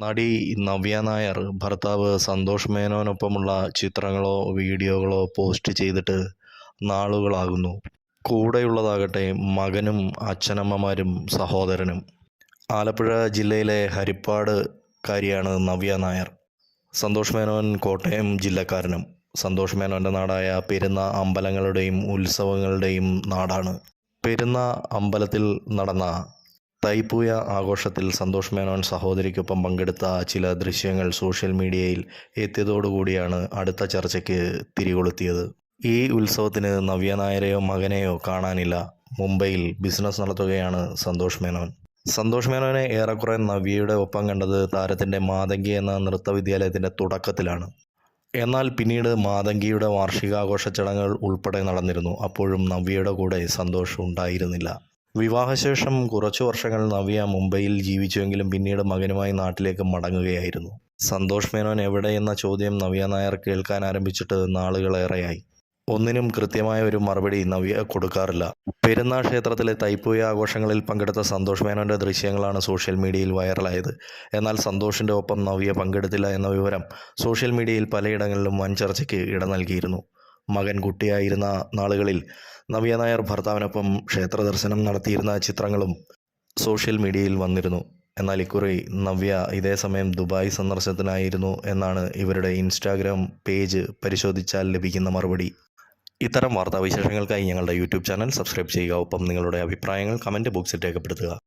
നടി നവ്യ നായർ ഭർത്താവ് സന്തോഷ് മേനോനൊപ്പമുള്ള ചിത്രങ്ങളോ വീഡിയോകളോ പോസ്റ്റ് ചെയ്തിട്ട് നാളുകളാകുന്നു. കൂടെയുള്ളതാകട്ടെ മകനും അച്ഛനമ്മമാരും സഹോദരനും. ആലപ്പുഴ ജില്ലയിലെ ഹരിപ്പാട് കാരിയാണ് നവ്യ നായർ സന്തോഷ് മേനോൻ കോട്ടയം ജില്ലക്കാരനും. സന്തോഷ് മേനോന്റെ നാടായ പെരുന്ന അമ്പലങ്ങളുടെയും ഉത്സവങ്ങളുടെയും നാടാണ്. പെരുന്ന അമ്പലത്തിൽ നടന്ന തൈപ്പൂയ ആഘോഷത്തിൽ സന്തോഷ് മേനോൻ സഹോദരിക്കൊപ്പം പങ്കെടുത്ത ചില ദൃശ്യങ്ങൾ സോഷ്യൽ മീഡിയയിൽ എത്തിയതോടുകൂടിയാണ് അടുത്ത ചർച്ചയ്ക്ക് തിരികൊളുത്തിയത്. ഈ ഉത്സവത്തിന് നവ്യ നായരെയോ മകനെയോ കാണാനില്ല. മുംബൈയിൽ ബിസിനസ് നടത്തുകയാണ് സന്തോഷ് മേനോൻ. സന്തോഷ് മേനോനെ ഏറെക്കുറെ നവ്യയുടെ ഒപ്പം കണ്ടത് താരത്തിന്റെ മാതങ്കി എന്ന നൃത്ത വിദ്യാലയത്തിന്റെ തുടക്കത്തിലാണ്. എന്നാൽ പിന്നീട് മാതങ്കിയുടെ വാർഷികാഘോഷ ചടങ്ങുകൾ ഉൾപ്പെടെ നടന്നിരുന്നു. അപ്പോഴും നവ്യയുടെ കൂടെ സന്തോഷം ഉണ്ടായിരുന്നില്ല. വിവാഹശേഷം കുറച്ചു വർഷങ്ങൾ നവ്യ മുംബൈയിൽ ജീവിച്ചുവെങ്കിലും പിന്നീട് മകനുമായി നാട്ടിലേക്ക് മടങ്ങുകയായിരുന്നു. സന്തോഷ് മേനോൻ എവിടെ എന്ന ചോദ്യം നവ്യ നായർ കേൾക്കാൻ ആരംഭിച്ചിട്ട് നാളുകളേറെയായി. ഒന്നിനും കൃത്യമായ ഒരു മറുപടി നവ്യ കൊടുക്കാറില്ല. പെരുന്നാൾ ക്ഷേത്രത്തിലെ തൈപ്പൂയ ആഘോഷങ്ങളിൽ പങ്കെടുത്ത സന്തോഷ് മേനോന്റെ ദൃശ്യങ്ങളാണ് സോഷ്യൽ മീഡിയയിൽ വൈറലായത്. എന്നാൽ സന്തോഷിന്റെ ഒപ്പം നവ്യ പങ്കെടുത്തില്ല എന്ന വിവരം സോഷ്യൽ മീഡിയയിൽ പലയിടങ്ങളിലും വൻ ചർച്ചയ്ക്ക് ഇട നൽകിയിരുന്നു മകൻ കുട്ടിയായിരുന്ന നാളുകളിൽ നവ്യ നായർ ഭർത്താവിനൊപ്പം ക്ഷേത്ര ദർശനം നടത്തിയിരുന്ന ചിത്രങ്ങളും സോഷ്യൽ മീഡിയയിൽ വന്നിരുന്നു. എന്നാൽ ഇക്കുറി നവ്യ ഇതേ സമയം ദുബായ് സന്ദർശനത്തിനായിരുന്നു എന്നാണ് ഇവരുടെ ഇൻസ്റ്റാഗ്രാം പേജ് പരിശോധിച്ചാൽ ലഭിക്കുന്ന മറുപടി. ഇത്തരം വാർത്താവിശേഷങ്ങൾക്കായി ഞങ്ങളുടെ യൂട്യൂബ് ചാനൽ സബ്സ്ക്രൈബ് ചെയ്യുക. ഒപ്പം നിങ്ങളുടെ അഭിപ്രായങ്ങൾ കമന്റ് ബോക്സിൽ രേഖപ്പെടുത്തുക.